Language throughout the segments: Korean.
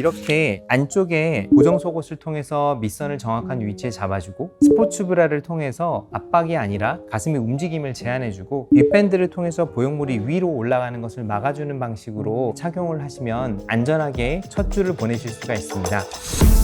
이렇게 안쪽에 고정 속옷을 통해서 밑선을 정확한 위치에 잡아주고 스포츠 브라를 통해서 압박이 아니라 가슴의 움직임을 제한해주고 윗밴드를 통해서 보형물이 위로 올라가는 것을 막아주는 방식으로 착용을 하시면 안전하게 첫 주를 보내실 수가 있습니다.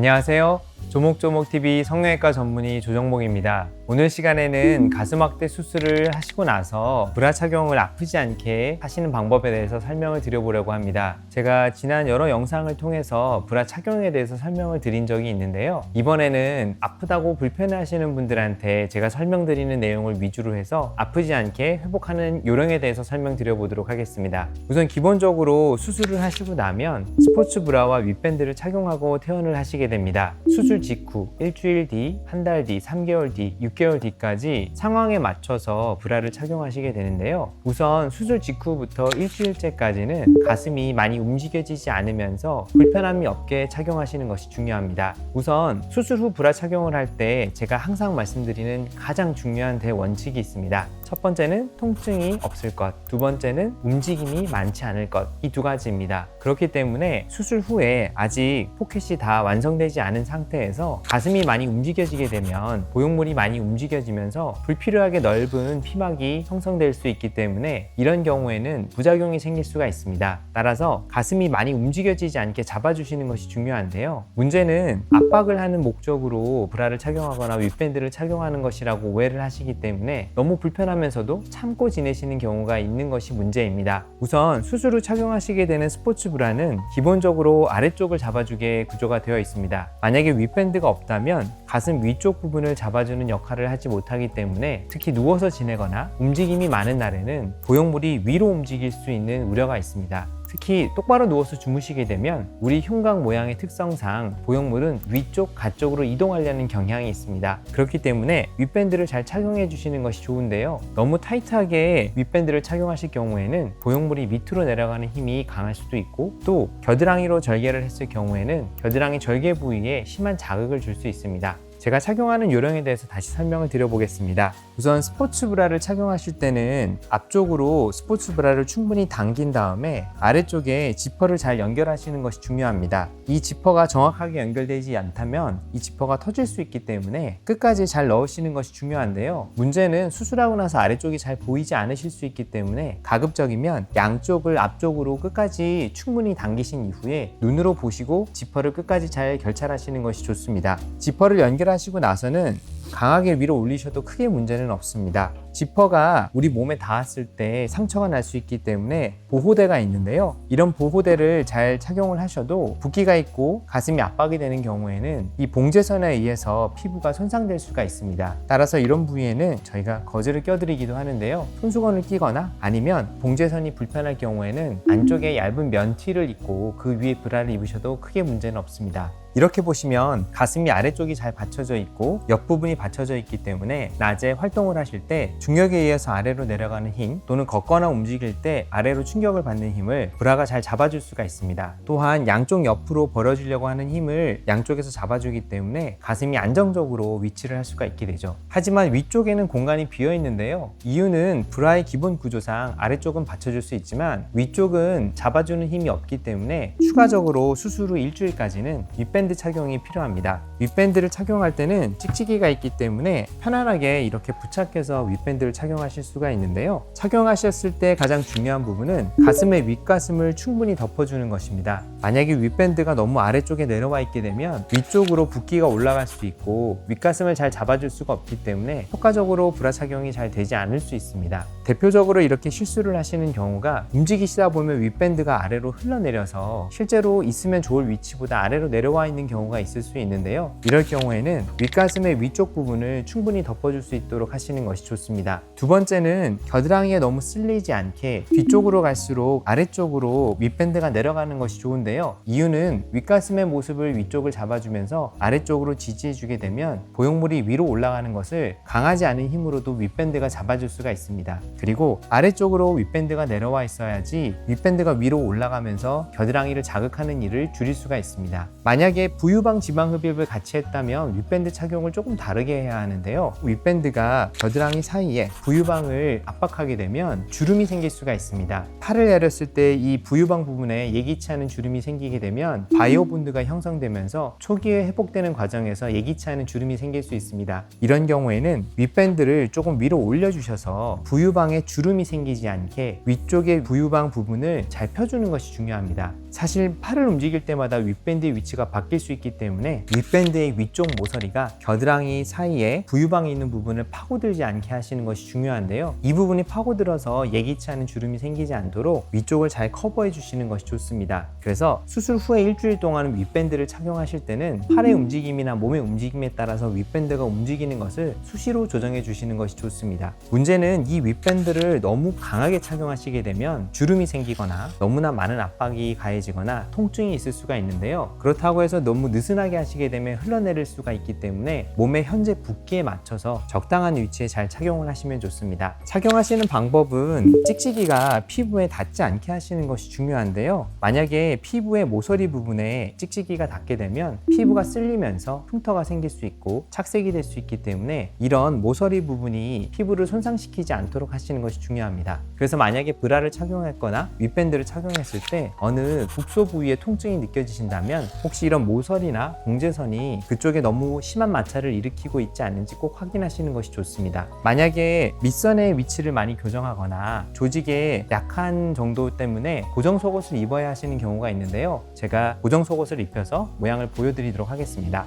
안녕하세요. 조목조목TV 성형외과 전문의 조정목입니다. 오늘 시간에는 가슴 확대 수술을 하시고 나서 브라 착용을 아프지 않게 하시는 방법에 대해서 설명을 드려보려고 합니다. 제가 지난 여러 영상을 통해서 브라 착용에 대해서 설명을 드린 적이 있는데요. 이번에는 아프다고 불편해 하시는 분들한테 제가 설명드리는 내용을 위주로 해서 아프지 않게 회복하는 요령에 대해서 설명드려보도록 하겠습니다. 우선 기본적으로 수술을 하시고 나면 스포츠 브라와 윗밴드를 착용하고 퇴원을 하시게 됩니다. 수술 직후 일주일 뒤, 한 달 뒤, 3개월 뒤, 6개월 뒤까지 상황에 맞춰서 브라를 착용하시게 되는데요. 우선 수술 직후부터 일주일째까지는 가슴이 많이 움직여지지 않으면서 불편함이 없게 착용하시는 것이 중요합니다. 우선 수술 후 브라 착용을 할 때 제가 항상 말씀드리는 가장 중요한 대원칙이 있습니다. 첫 번째는 통증이 없을 것, 두 번째는 움직임이 많지 않을 것, 이 두 가지입니다. 그렇기 때문에 수술 후에 아직 포켓이 다 완성되지 않은 상태에서 가슴이 많이 움직여지게 되면 보형물이 많이 움직여지면서 불필요하게 넓은 피막이 형성될 수 있기 때문에 이런 경우에는 부작용이 생길 수가 있습니다. 따라서 가슴이 많이 움직여지지 않게 잡아주시는 것이 중요한데요. 문제는 압박을 하는 목적으로 브라를 착용하거나 윗밴드를 착용하는 것이라고 오해를 하시기 때문에 너무 불편 하면서도 참고 지내시는 경우가 있는 것이 문제입니다. 우선 수술 후 착용하시게 되는 스포츠 브라는 기본적으로 아래쪽을 잡아주게 구조가 되어 있습니다. 만약에 윗밴드가 없다면 가슴 위쪽 부분을 잡아주는 역할을 하지 못하기 때문에 특히 누워서 지내거나 움직임이 많은 날에는 보형물이 위로 움직일 수 있는 우려가 있습니다. 특히 똑바로 누워서 주무시게 되면 우리 흉곽 모양의 특성상 보형물은 위쪽, 가쪽으로 이동하려는 경향이 있습니다. 그렇기 때문에 윗밴드를 잘 착용해 주시는 것이 좋은데요. 너무 타이트하게 윗밴드를 착용하실 경우에는 보형물이 밑으로 내려가는 힘이 강할 수도 있고 또 겨드랑이로 절개를 했을 경우에는 겨드랑이 절개 부위에 심한 자극을 줄 수 있습니다. 제가 착용하는 요령에 대해서 다시 설명을 드려보겠습니다. 우선 스포츠 브라를 착용하실 때는 앞쪽으로 스포츠 브라를 충분히 당긴 다음에 아래쪽에 지퍼를 잘 연결하시는 것이 중요합니다. 이 지퍼가 정확하게 연결되지 않다면 이 지퍼가 터질 수 있기 때문에 끝까지 잘 넣으시는 것이 중요한데요. 문제는 수술하고 나서 아래쪽이 잘 보이지 않으실 수 있기 때문에 가급적이면 양쪽을 앞쪽으로 끝까지 충분히 당기신 이후에 눈으로 보시고 지퍼를 끝까지 잘 결찰하시는 것이 좋습니다. 지퍼를 연결 하시고 나서는 강하게 위로 올리셔도 크게 문제는 없습니다. 지퍼가 우리 몸에 닿았을 때 상처가 날 수 있기 때문에 보호대가 있는데요. 이런 보호대를 잘 착용을 하셔도 붓기가 있고 가슴이 압박이 되는 경우에는 이 봉제선에 의해서 피부가 손상될 수가 있습니다. 따라서 이런 부위에는 저희가 거즈를 껴드리기도 하는데요. 손수건을 끼거나 아니면 봉제선이 불편할 경우에는 안쪽에 얇은 면티를 입고 그 위에 브라를 입으셔도 크게 문제는 없습니다. 이렇게 보시면 가슴이 아래쪽이 잘 받쳐져 있고 옆부분이 받쳐져 있기 때문에 낮에 활동을 하실 때 중력에 의해서 아래로 내려가는 힘 또는 걷거나 움직일 때 아래로 충격을 받는 힘을 브라가 잘 잡아줄 수가 있습니다. 또한 양쪽 옆으로 벌어지려고 하는 힘을 양쪽에서 잡아주기 때문에 가슴이 안정적으로 위치를 할 수가 있게 되죠. 하지만 위쪽에는 공간이 비어 있는데요. 이유는 브라의 기본 구조상 아래쪽은 받쳐줄 수 있지만 위쪽은 잡아주는 힘이 없기 때문에 추가적으로 수술 후 일주일까지는 윗 밴드 착용이 필요합니다. 윗밴드를 착용할 때는 찍찍이가 있기 때문에 편안하게 이렇게 부착해서 윗밴드를 착용하실 수가 있는데요. 착용하셨을 때 가장 중요한 부분은 가슴의 윗가슴을 충분히 덮어주는 것입니다. 만약에 윗밴드가 너무 아래쪽에 내려와 있게 되면 위쪽으로 붓기가 올라갈 수 있고 윗가슴을 잘 잡아줄 수가 없기 때문에 효과적으로 브라 착용이 잘 되지 않을 수 있습니다. 대표적으로 이렇게 실수를 하시는 경우가 움직이시다 보면 윗밴드가 아래로 흘러내려서 실제로 있으면 좋을 위치보다 아래로 내려와 있는 경우가 있을 수 있는데요. 이럴 경우에는 윗가슴의 위쪽 부분을 충분히 덮어줄 수 있도록 하시는 것이 좋습니다. 두 번째는 겨드랑이에 너무 쓸리지 않게 뒤쪽으로 갈수록 아래쪽으로 윗밴드가 내려가는 것이 좋은데요. 이유는 윗가슴의 모습을 위쪽을 잡아주면서 아래쪽으로 지지해주게 되면 보형물이 위로 올라가는 것을 강하지 않은 힘으로도 윗밴드가 잡아줄 수가 있습니다. 그리고 아래쪽으로 윗밴드가 내려와 있어야지 윗밴드가 위로 올라가면서 겨드랑이를 자극하는 일을 줄일 수가 있습니다. 만약에 부유방 지방 흡입을 같이 했다면 윗밴드 착용을 조금 다르게 해야 하는데요. 윗밴드가 겨드랑이 사이에 부유방을 압박하게 되면 주름이 생길 수가 있습니다. 팔을 내렸을 때 이 부유방 부분에 예기치 않은 주름이 생기게 되면 바이오 본드가 형성되면서 초기에 회복되는 과정에서 예기치 않은 주름이 생길 수 있습니다. 이런 경우에는 윗밴드를 조금 위로 올려주셔서 부유방 에 주름이 생기지 않게 위쪽의 부유방 부분을 잘 펴주는 것이 중요합니다. 사실 팔을 움직일 때마다 윗밴드의 위치가 바뀔 수 있기 때문에 윗밴드의 위쪽 모서리가 겨드랑이 사이에 부유방에 있는 부분을 파고들지 않게 하시는 것이 중요한데요. 이 부분이 파고들어서 예기치 않은 주름이 생기지 않도록 위쪽을 잘 커버해 주시는 것이 좋습니다. 그래서 수술 후에 일주일 동안은 윗밴드를 착용하실 때는 팔의 움직임이나 몸의 움직임에 따라서 윗밴드가 움직이는 것을 수시로 조정해 주시는 것이 좋습니다. 문제는 이 윗밴드를 너무 강하게 착용하시게 되면 주름이 생기거나 너무나 많은 압박이 가해 지거나 통증이 있을 수가 있는데요. 그렇다고 해서 너무 느슨하게 하시게 되면 흘러내릴 수가 있기 때문에 몸의 현재 붓기에 맞춰서 적당한 위치에 잘 착용을 하시면 좋습니다. 착용하시는 방법은 찍찍이가 피부에 닿지 않게 하시는 것이 중요한데요. 만약에 피부의 모서리 부분에 찍찍이가 닿게 되면 피부가 쓸리면서 흉터가 생길 수 있고 착색이 될 수 있기 때문에 이런 모서리 부분이 피부를 손상시키지 않도록 하시는 것이 중요합니다. 그래서 만약에 브라를 착용했거나 윗밴드를 착용했을 때 어느 국소 부위에 통증이 느껴지신다면 혹시 이런 모서리나 공제선이 그쪽에 너무 심한 마찰을 일으키고 있지 않은지 꼭 확인하시는 것이 좋습니다. 만약에 밑선의 위치를 많이 교정하거나 조직의 약한 정도 때문에 고정 속옷을 입어야 하시는 경우가 있는데요. 제가 고정 속옷을 입혀서 모양을 보여드리도록 하겠습니다.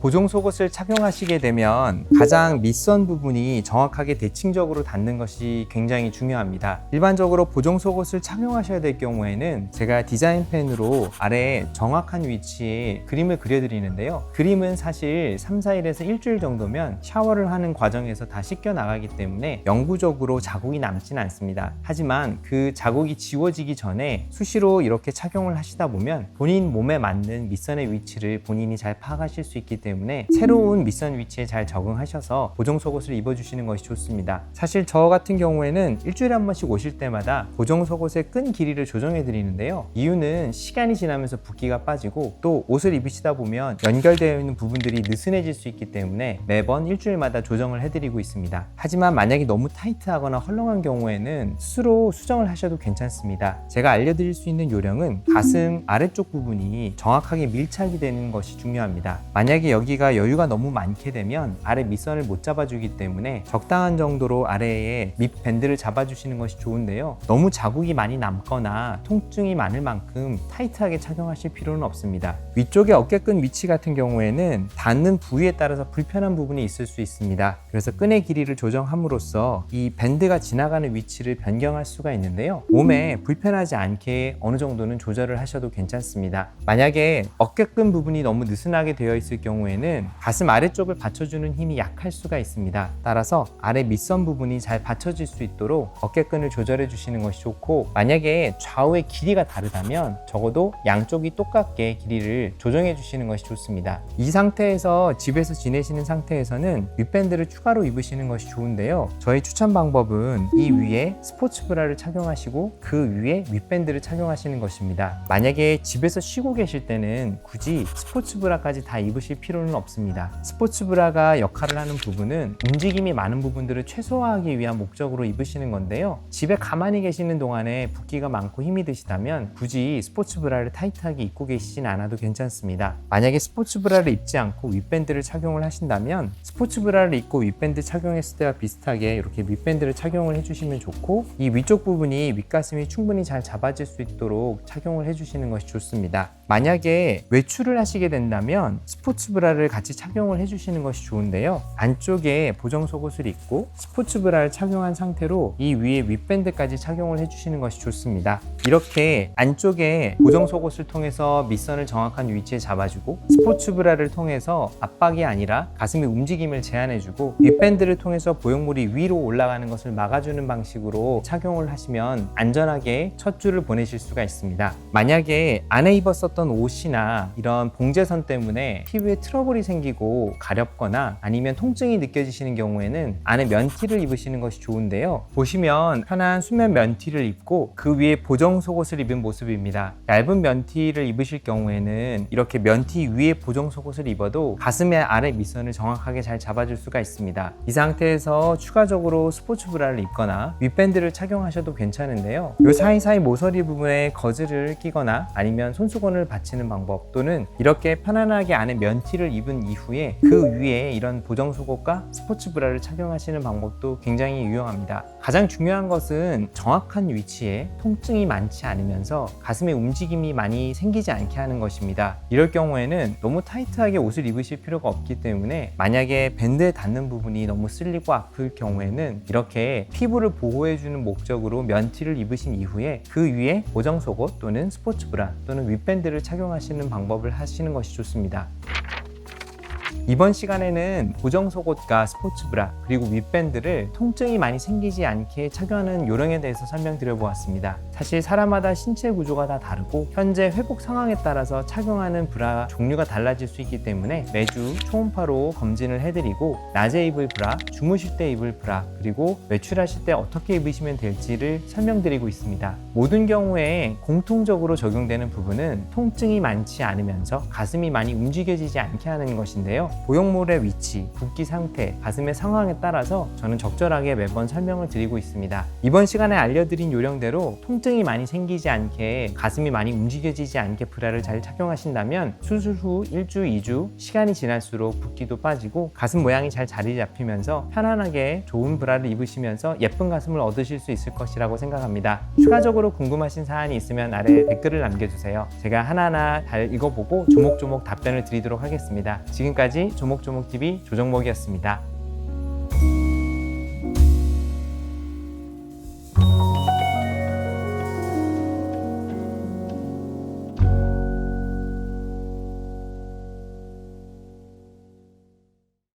보정 속옷을 착용하시게 되면 가장 밑선 부분이 정확하게 대칭적으로 닿는 것이 굉장히 중요합니다. 일반적으로 보정 속옷을 착용하셔야 될 경우에는 제가 디자인 펜으로 아래에 정확한 위치에 그림을 그려드리는데요. 그림은 사실 3, 4일에서 일주일 정도면 샤워를 하는 과정에서 다 씻겨 나가기 때문에 영구적으로 자국이 남지는 않습니다. 하지만 그 자국이 지워지기 전에 수시로 이렇게 착용을 하시다 보면 본인 몸에 맞는 밑선의 위치를 본인이 잘 파악하실 수 있기 때문에 때문에 새로운 밑선 위치에 잘 적응하셔서 보정 속옷을 입어주시는 것이 좋습니다. 사실 저 같은 경우에는 일주일에 한 번씩 오실 때마다 보정 속옷의 끈 길이를 조정해 드리는데요. 이유는 시간이 지나면서 붓기가 빠지고 또 옷을 입으시다 보면 연결되어 있는 부분들이 느슨해질 수 있기 때문에 매번 일주일마다 조정을 해드리고 있습니다. 하지만 만약에 너무 타이트하거나 헐렁한 경우에는 스스로 수정을 하셔도 괜찮습니다. 제가 알려드릴 수 있는 요령은 가슴 아래쪽 부분이 정확하게 밀착이 되는 것이 중요합니다. 만약에 여기가 여유가 너무 많게 되면 아래 밑선을 못 잡아주기 때문에 적당한 정도로 아래에 밑 밴드를 잡아주시는 것이 좋은데요. 너무 자국이 많이 남거나 통증이 많을 만큼 타이트하게 착용하실 필요는 없습니다. 위쪽의 어깨끈 위치 같은 경우에는 닿는 부위에 따라서 불편한 부분이 있을 수 있습니다. 그래서 끈의 길이를 조정함으로써 이 밴드가 지나가는 위치를 변경할 수가 있는데요. 몸에 불편하지 않게 어느 정도는 조절을 하셔도 괜찮습니다. 만약에 어깨끈 부분이 너무 느슨하게 되어 있을 경우에 는 가슴 아래쪽을 받쳐주는 힘이 약할 수가 있습니다. 따라서 아래 밑선 부분이 잘 받쳐질 수 있도록 어깨끈을 조절해 주시는 것이 좋고 만약에 좌우의 길이가 다르다면 적어도 양쪽이 똑같게 길이를 조정해 주시는 것이 좋습니다. 이 상태에서 집에서 지내시는 상태에서는 윗밴드를 추가로 입으시는 것이 좋은데요. 저의 추천 방법은 이 위에 스포츠 브라를 착용하시고 그 위에 윗밴드를 착용하시는 것입니다. 만약에 집에서 쉬고 계실 때는 굳이 스포츠 브라까지 다 입으실 필요 는 없습니다. 스포츠 브라가 역할을 하는 부분은 움직임이 많은 부분들을 최소화하기 위한 목적으로 입으시는 건데요. 집에 가만히 계시는 동안에 붓기가 많고 힘이 드시다면 굳이 스포츠 브라를 타이트하게 입고 계시진 않아도 괜찮습니다. 만약에 스포츠 브라를 입지 않고 윗밴드를 착용을 하신다면 스포츠 브라를 입고 윗밴드 착용했을 때와 비슷하게 이렇게 윗밴드를 착용을 해주시면 좋고 이 위쪽 부분이 윗가슴이 충분히 잘 잡아질 수 있도록 착용을 해주시는 것이 좋습니다. 만약에 외출을 하시게 된다면 스포츠 브라 를 같이 착용을 해주시는 것이 좋은데요. 안쪽에 보정 속옷을 입고 스포츠 브라를 착용한 상태로 이 위에 윗밴드까지 착용을 해주시는 것이 좋습니다. 이렇게 안쪽에 보정 속옷을 통해서 밑선을 정확한 위치에 잡아주고 스포츠 브라를 통해서 압박이 아니라 가슴의 움직임을 제한해주고 윗밴드를 통해서 보형물이 위로 올라가는 것을 막아주는 방식으로 착용을 하시면 안전하게 첫 주를 보내실 수가 있습니다. 만약에 안에 입었었던 옷이나 이런 봉제선 때문에 피부에 트러블이 생기고 가렵거나 아니면 통증이 느껴지시는 경우에는 안에 면티를 입으시는 것이 좋은데요. 보시면 편한 수면 면티를 입고 그 위에 보정 속옷을 입은 모습입니다. 얇은 면티를 입으실 경우에는 이렇게 면티 위에 보정 속옷을 입어도 가슴의 아래 밑선을 정확하게 잘 잡아줄 수가 있습니다. 이 상태에서 추가적으로 스포츠 브라를 입거나 윗밴드를 착용하셔도 괜찮은데요. 이 사이사이 모서리 부분에 거즈를 끼거나 아니면 손수건을 받치는 방법 또는 이렇게 편안하게 안에 면티를 입은 이후에 그 위에 이런 보정 속옷과 스포츠 브라를 착용하시는 방법도 굉장히 유용합니다. 가장 중요한 것은 정확한 위치에 통증이 많지 않으면서 가슴에 움직임이 많이 생기지 않게 하는 것입니다. 이럴 경우에는 너무 타이트하게 옷을 입으실 필요가 없기 때문에 만약에 밴드에 닿는 부분이 너무 쓸리고 아플 경우에는 이렇게 피부를 보호해주는 목적으로 면티를 입으신 이후에 그 위에 보정 속옷 또는 스포츠 브라 또는 윗밴드를 착용하시는 방법을 하시는 것이 좋습니다. 이번 시간에는 보정 속옷과 스포츠 브라 그리고 윗밴드를 통증이 많이 생기지 않게 착용하는 요령에 대해서 설명드려 보았습니다. 사실 사람마다 신체 구조가 다 다르고 현재 회복 상황에 따라서 착용하는 브라 종류가 달라질 수 있기 때문에 매주 초음파로 검진을 해드리고 낮에 입을 브라, 주무실 때 입을 브라 그리고 외출하실 때 어떻게 입으시면 될지를 설명드리고 있습니다. 모든 경우에 공통적으로 적용되는 부분은 통증이 많지 않으면서 가슴이 많이 움직여지지 않게 하는 것인데요. 보형물의 위치, 붓기 상태, 가슴의 상황에 따라서 저는 적절하게 매번 설명을 드리고 있습니다. 이번 시간에 알려드린 요령대로 통증이 많이 생기지 않게 가슴이 많이 움직여지지 않게 브라를 잘 착용하신다면 수술 후 1주, 2주 시간이 지날수록 붓기도 빠지고 가슴 모양이 잘 자리 잡히면서 편안하게 좋은 브라를 입으시면서 예쁜 가슴을 얻으실 수 있을 것이라고 생각합니다. 추가적으로 궁금하신 사안이 있으면 아래 댓글을 남겨주세요. 제가 하나하나 잘 읽어보고 조목조목 답변을 드리도록 하겠습니다. 조목조목TV 조정목이었습니다.